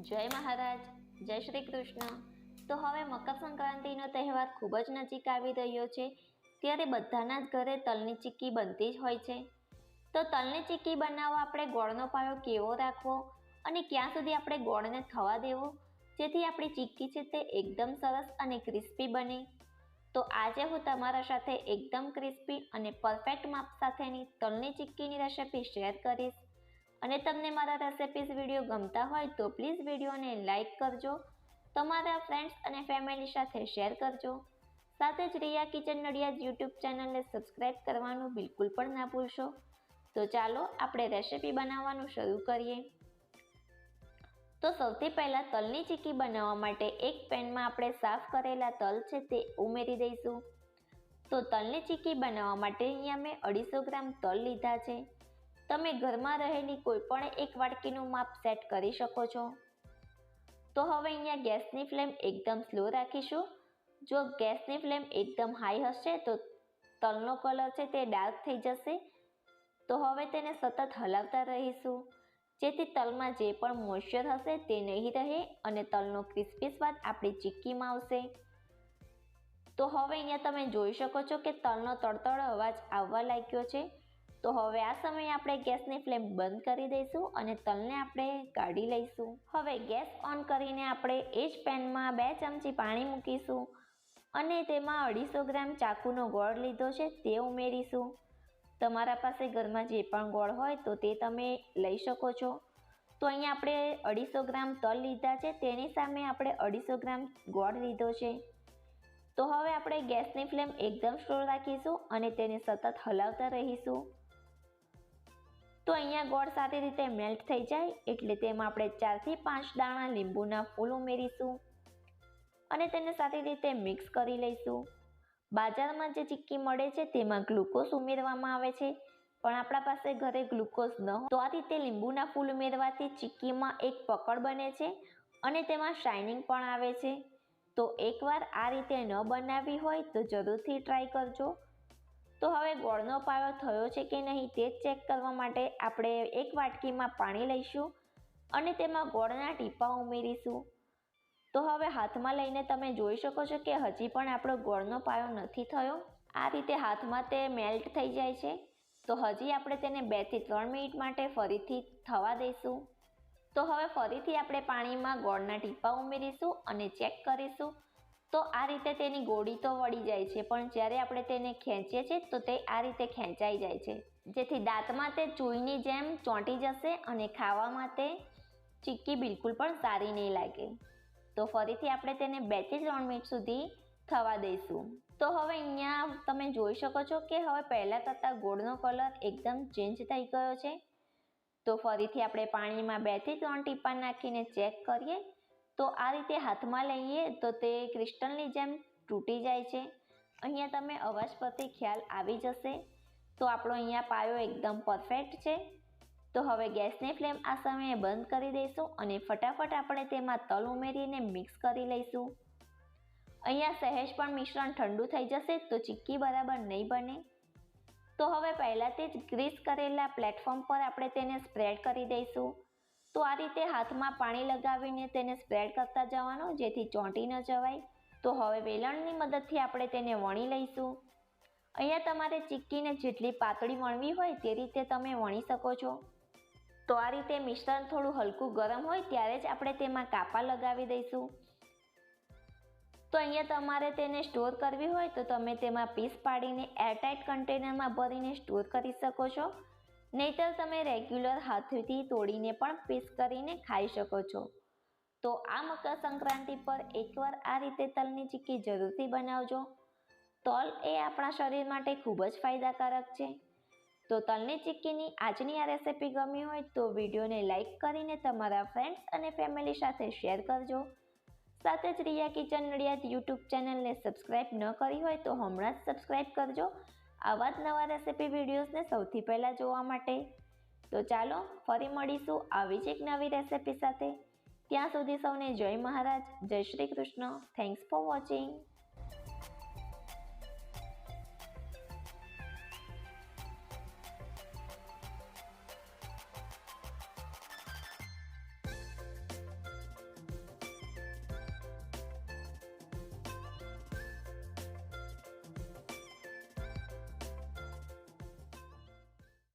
જય મહારાજ, જય શ્રી કૃષ્ણ. તો હવે મકર સંક્રાંતિનો તહેવાર ખૂબ જ નજીક આવી રહ્યો છે. ત્યારે બધાના જ ઘરે તલની ચીક્કી બનતી જ હોય છે. તો તલની ચીક્કી બનાવવા આપણે ગોળનો પાયો કેવો રાખવો અને ક્યાં સુધી આપણે ગોળને થવા દેવો? જેથી આપણી ચીક્કી છે તે એકદમ સરસ અને ક્રિસ્પી બને. તો આજે હું તમારા સાથે એકદમ ક્રિસ્પી અને પરફેક્ટ માપ સાથેની તલની ચીક્કીની રેસિપી શેર કરીશ. અને તમને મારા રેસિપીઝ વીડિયો ગમતા હોય તો પ્લીઝ વિડીયોને લાઇક કરજો. તમારા ફ્રેન્ડ્સ અને ફેમિલી સાથે શેર કરજો. સાથે જ રિયા કિચન નડિયાદ યુટ્યુબ ચેનલને સબસ્ક્રાઈબ કરવાનું બિલકુલ પણ ના ભૂલશો. તો ચાલો આપણે રેસિપી બનાવવાનું શરૂ કરીએ. તો સૌથી પહેલાં તલની ચીકી બનાવવા માટે એક પેનમાં આપણે સાફ કરેલા તલ છે તે ઉમેરી દઈશું. તો તલની ચીકી બનાવવા માટે અહીંયા મેં અઢીસો ગ્રામ તલ લીધા છે. તમે ઘરમાં રહેલી કોઈ પણ એક વાટકીનું માપ સેટ કરી શકો છો. તો હવે અહીંયા ગેસની ફ્લેમ એકદમ સ્લો રાખીશું. જો ગેસની ફ્લેમ એકદમ હાઈ હશે તો તલનો કલર છે તે ડાર્ક થઈ જશે. તો હવે તેને સતત હલાવતા રહીશું. જેથી તલમાં જે પણ મોઇશ્ચર હશે તે નહીં રહે અને તલનો ક્રિસ્પી સ્વાદ આપણી ચીક્કીમાં આવશે. તો હવે અહીંયા તમે જોઈ શકો છો કે તલનો તળતળ અવાજ આવવા લાગ્યો છે. તો હવે આ સમયે આપણે ગેસની ફ્લેમ બંધ કરી દઈશું અને તલને આપણે કાઢી લઈશું. હવે ગેસ ઓન કરીને આપણે એ જ પેનમાં બે ચમચી પાણી મૂકીશું અને તેમાં અઢીસો ગ્રામ ચાકુનો ગોળ લીધો છે તે ઉમેરીશું. તમારા પાસે ઘરમાં જે પણ ગોળ હોય તો તે તમે લઈ શકો છો. તો અહીંયા આપણે અઢીસો ગ્રામ તલ લીધા છે, તેની સામે આપણે અઢીસો ગ્રામ ગોળ લીધો છે. તો હવે આપણે ગેસની ફ્લેમ એકદમ સ્લો રાખીશું અને તેને સતત હલાવતા રહીશું. તો અહીંયા ગોળ સારી રીતે મેલ્ટ થઈ જાય, એટલે તેમાં આપણે ચારથી પાંચ દાણા લીંબુના ફૂલ ઉમેરીશું અને તેને સારી રીતે મિક્સ કરી લઈશું. બાજારમાં જે ચીક્કી મળે છે, તેમાં ગ્લુકોઝ ઉમેરવામાં આવે છે. પણ આપણા પાસે ઘરે ગ્લુકોઝ ન તો આ રીતે લીંબુના ફૂલ ઉમેરવાથી ચીક્કીમાં એક પકડ બને છે અને તેમાં શાઇનિંગ પણ આવે છે. તો એકવાર આ રીતે ન બનાવવી હોય, તો જરૂરથી ટ્રાય કરજો. તો હવે ગોળનો પાયો થયો છે કે નહીં તે ચેક કરવા માટે આપણે એક વાટકીમાં પાણી લઈશું અને તેમાં ગોળના ટીપા ઉમેરીશું. તો હવે હાથમાં લઈને તમે જોઈ શકો છો કે હજી પણ આપણો ગોળનો પાયો નથી થયો. આ રીતે હાથમાં તે મેલ્ટ થઈ જાય છે. તો હજી આપણે તેને બેથી ત્રણ મિનિટ માટે ફરીથી થવા દઈશું. તો હવે ફરીથી આપણે પાણીમાં ગોળના ટીપા ઉમેરીશું અને ચેક કરીશું. તો આ રીતે તેની ગોળી તો વળી જાય છે, પણ જ્યારે આપણે તેને ખેંચીએ છીએ, તો તે આ રીતે ખેંચાઈ જાય છે. જેથી દાંતમાં તે ચૂઈની જેમ ચોંટી જશે અને ખાવામાં તે ચીક્કી બિલકુલ પણ સારી નહીં લાગે. તો ફરીથી આપણે તેને બેથી ત્રણ મિનિટ સુધી થવા દઈશું. તો હવે અહીંયા તમે જોઈ શકો છો કે હવે પહેલાં કરતાં ગોળનો કલર એકદમ ચેન્જ થઈ ગયો છે. તો ફરીથી આપણે પાણીમાં બેથી ત્રણ ટીપા નાખીને ચેક કરીએ. તો આ રીતે હાથમાં લઈએ તો તે ક્રિસ્ટલની જેમ તૂટી જાય છે. અહીંયા તમે અવાજ પરથી ખ્યાલ આવી જશે. તો આપણો અહીંયા પાયો એકદમ પરફેક્ટ છે. તો હવે ગેસની ફ્લેમ આ સમયે બંધ કરી દઈશું અને ફટાફટ આપણે તેમાં તલ ઉમેરીને મિક્સ કરી લઈશું. અહીંયા સહેજ પણ મિશ્રણ ઠંડુ થઈ જશે તો ચીક્કી બરાબર નહીં બને. તો હવે પહેલાંથી જ ગ્રીસ કરેલા પ્લેટફોર્મ પર આપણે તેને સ્પ્રેડ કરી દઈશું. તો આ રીતે હાથમાં પાણી લગાવીને તેને સ્પ્રેડ કરતા જવાનું, જેથી ચોંટી ન જવાય. તો હવે વેલણની મદદથી આપણે તેને વણી લઈશું. અહીંયા તમારે ચીક્કીને જેટલી પાતળી વણવી હોય તે રીતે તમે વણી શકો છો. તો આ રીતે મિશ્રણ થોડું હલકું ગરમ હોય ત્યારે જ આપણે તેમાં કાપા લગાવી દઈશું. તો અહીંયા તમારે તેને સ્ટોર કરવી હોય તો તમે તેમાં પીસ પાડીને એરટાઇટ કન્ટેનરમાં ભરીને સ્ટોર કરી શકો છો. નહીતર તમે રેગ્યુલર હાથથી તોડીને પણ પીસ કરીને ખાઈ શકો છો. તો આ મકર સંક્રાંતિ પર એકવાર આ રીતે તલની ચીક્કી જરૂરથી બનાવજો. તલ એ આપણા શરીર માટે ખૂબ જ ફાયદાકારક છે. તો તલની ચીક્કીની આજની આ રેસિપી ગમી હોય તો વિડીયોને લાઇક કરીને તમારા ફ્રેન્ડ્સ અને ફેમિલી સાથે શેર કરજો. સાથે જ રિયા કિચન નડિયાદ યુટ્યુબ ચેનલને સબસ્ક્રાઈબ ન કરી હોય તો હમણાં જ સબસ્ક્રાઈબ કરજો આવા જ નવા રેસિપી વિડીયોઝને સૌથી પહેલાં જોવા માટે. તો ચાલો ફરી મળીશું આવી જ એક નવી રેસિપી સાથે. ત્યાં સુધી સૌને જય મહારાજ, જય Shri Krishna. Thanks for watching